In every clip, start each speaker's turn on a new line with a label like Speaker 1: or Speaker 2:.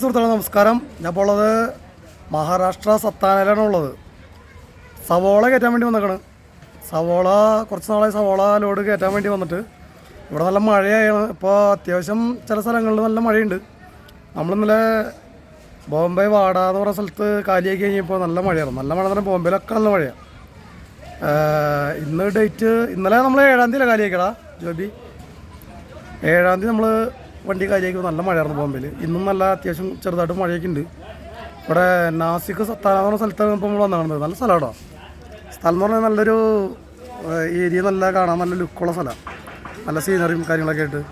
Speaker 1: സുഹൃത്തുക്കളെ നമസ്കാരം. ഞാൻ ഇപ്പോൾ ഉള്ളത് മഹാരാഷ്ട്ര സത്താനയിലാണ് ഉള്ളത്. സവോള കയറ്റാൻ വേണ്ടി വന്നേക്കണ്. സവോള കുറച്ച് നാളായി സവോള ലോഡ് കയറ്റാൻ വേണ്ടി വന്നിട്ട്. ഇവിടെ നല്ല മഴയാണ് ഇപ്പോൾ അത്യാവശ്യം ചില സ്ഥലങ്ങളിൽ നല്ല മഴയുണ്ട്. നമ്മളിന്നലെ ബോംബെ വാട എന്ന് പറയുന്ന സ്ഥലത്ത് കാലിയാക്കി കഴിഞ്ഞപ്പോൾ നല്ല മഴയാണ്. നല്ല മഴ പറഞ്ഞാൽ ബോംബെയിലൊക്കെ നല്ല മഴയാണ് ഇന്ന് ഡേറ്റ് ഇന്നലെ നമ്മൾ ഏഴാം തീയതി കാലിയാക്കടാ ജോബി? ഏഴാം തീയതി നമ്മൾ വണ്ടി കാര്യമാക്കി നല്ല മഴയായിരുന്നു ബോംബെയിൽ. ഇന്നും നല്ല അത്യാവശ്യം ചെറുതായിട്ട് മഴയൊക്കെ ഉണ്ട്. ഇവിടെ നാസിക് സത്താന പറഞ്ഞ സ്ഥലത്താണ് ഇപ്പോൾ നമ്മൾ വന്നിരുന്നത് നല്ല സ്ഥലമാണോ സ്ഥലം എന്ന് പറഞ്ഞാൽ നല്ലൊരു ഏരിയ നല്ല കാണാൻ നല്ല ലുക്കുള്ള സ്ഥലമാണ്. നല്ല സീനറിയും കാര്യങ്ങളൊക്കെ ആയിട്ട്.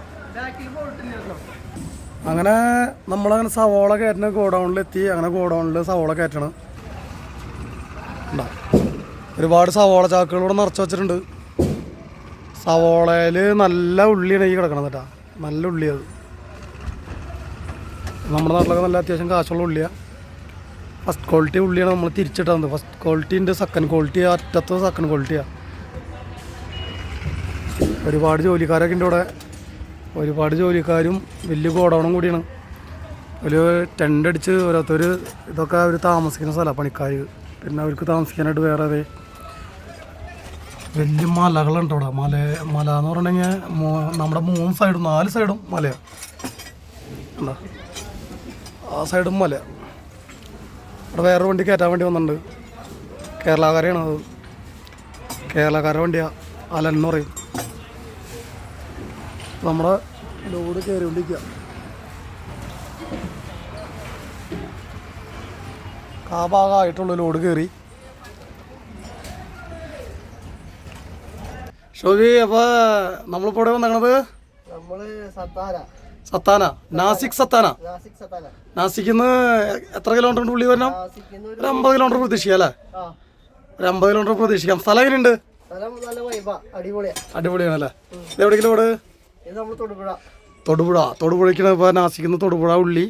Speaker 1: അങ്ങനെ നമ്മളങ്ങനെ സവോള കയറ്റുന്ന ഗോഡൗണിലെത്തി അങ്ങനെ ഗോഡൗണിൽ സവോള കയറ്റണം. ഒരുപാട് സവോള ചാക്കുകൾ ഇവിടെ നിറച്ച് വെച്ചിട്ടുണ്ട്. സവോളയിൽ നല്ല ഉള്ളിയാണ് ഈ കിടക്കണത് കേട്ടോ. നല്ല ഉള്ളി അത്. നമ്മുടെ നാട്ടിലൊക്കെ നല്ല അത്യാവശ്യം കാശുള്ള ഉള്ളിയാണ് ഫസ്റ്റ് ക്വാളിറ്റി ഉള്ളിയാണ് നമ്മൾ തിരിച്ചിട്ടത്. ഫസ്റ്റ് ക്വാളിറ്റി ഉണ്ട് സെക്കൻഡ് ക്വാളിറ്റി അറ്റത്ത് സെക്കൻഡ് ക്വാളിറ്റിയാണ് ഒരുപാട് ജോലിക്കാരൊക്കെ ഉണ്ട് ഇവിടെ. ഒരുപാട് ജോലിക്കാരും വലിയ ഗോഡൗണും കൂടിയാണ്. ഒരു ടെന്റ് അടിച്ച് ഓരോരുത്തർ ഇതൊക്കെ അവർ താമസിക്കുന്ന സ്ഥലമാണ് പണിക്കാർ പിന്നെ അവർക്ക് താമസിക്കാനായിട്ട് വേറെ അതെ വലിയ മലകളുണ്ട് ഇവിടെ. മല മല എന്ന് മൂ- നമ്മുടെ മൂന്ന് സൈഡും നാല് സൈഡും മലയാണ് എന്താ ആ സൈഡും മല. ഇവിടെ വേറൊരു വണ്ടി കയറ്റാൻ വേണ്ടി വന്നിട്ടുണ്ട്. കേരളക്കാരെയാണ് അത്. കേരളക്കാരുടെ വണ്ടിയാണ് അലൻ എന്ന് പറയും. നമ്മുടെ ലോഡ് കയറിക്കൊണ്ടിരിക്കുക ആ ഭാഗമായിട്ടുള്ള ലോഡ് കയറി. ഷോജി അപ്പൊ നമ്മളിപ്പോ ഇവിടെ വന്നിരിക്കണത്
Speaker 2: നമ്മൾ സത്താര.
Speaker 1: സത്താന. നാസിക് സത്താന.
Speaker 2: നാസിക് സത്താര
Speaker 1: നാസിക്കിന്ന് എത്ര കിലോമീറ്റർ ഉള്ളിൽ വരണം?
Speaker 2: ഒരു
Speaker 1: അമ്പത് കിലോമീറ്റർ പ്രതീക്ഷിക്കാം അല്ലേ? ഒരു അമ്പത് കിലോമീറ്റർ പ്രതീക്ഷിക്കാം. സ്ഥലം എങ്ങനെയുണ്ട്?
Speaker 2: അടിപൊളിയാണല്ലേ നല്ല വൈബ അടിപൊളിയാ.
Speaker 1: അടിപൊളിയാണ് അല്ലേ? ഇത് എവിടെയെങ്കിലും ഇവിടെ
Speaker 2: തൊടുപുഴ.
Speaker 1: തൊടുപുഴ. തൊടുപുഴയ്ക്കാണ് ഇപ്പോൾ നാസിക്കുന്ന തൊടുപുഴ ഉള്ളി.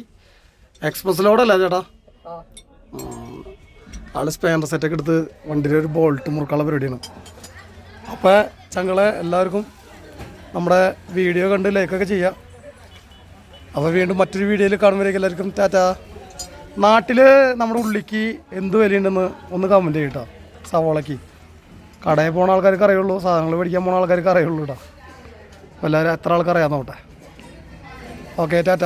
Speaker 1: എക്സ്പ്രസ് ലോഡല്ല ചേട്ടാ. ആൾ സ്പെയർ സെറ്റൊക്കെ എടുത്ത് വണ്ടിയിൽ ഒരു ബോൾട്ട് മുറുക്കാനുള്ള പരിപാടിയാണ്. അപ്പോൾ ചങ്ങളെ എല്ലാവർക്കും നമ്മുടെ വീഡിയോ കണ്ട് ലൈക്കൊക്കെ ചെയ്യാം. അപ്പോൾ വീണ്ടും മറ്റൊരു വീഡിയോയിൽ കാണുമ്പോഴേക്കും എല്ലാവർക്കും ടാറ്റ. നാട്ടിൽ നമ്മുടെ ഉള്ളിക്ക് എന്ത് വിലയുണ്ടെന്ന് ഒന്ന് കമന്റ് ചെയ്യട്ടോ സവോളയ്ക്ക് കടയിൽ പോണ ആൾക്കാർക്ക് അറിയുള്ളൂ സാധനങ്ങൾ മേടിക്കാൻ പോണ ആൾക്കാർക്ക് അറിയുള്ളൂ കേട്ടോ എല്ലാവരും എത്ര ആൾക്കാർ അറിയാമെന്നോട്ടെ ഓക്കെ ടാറ്റ.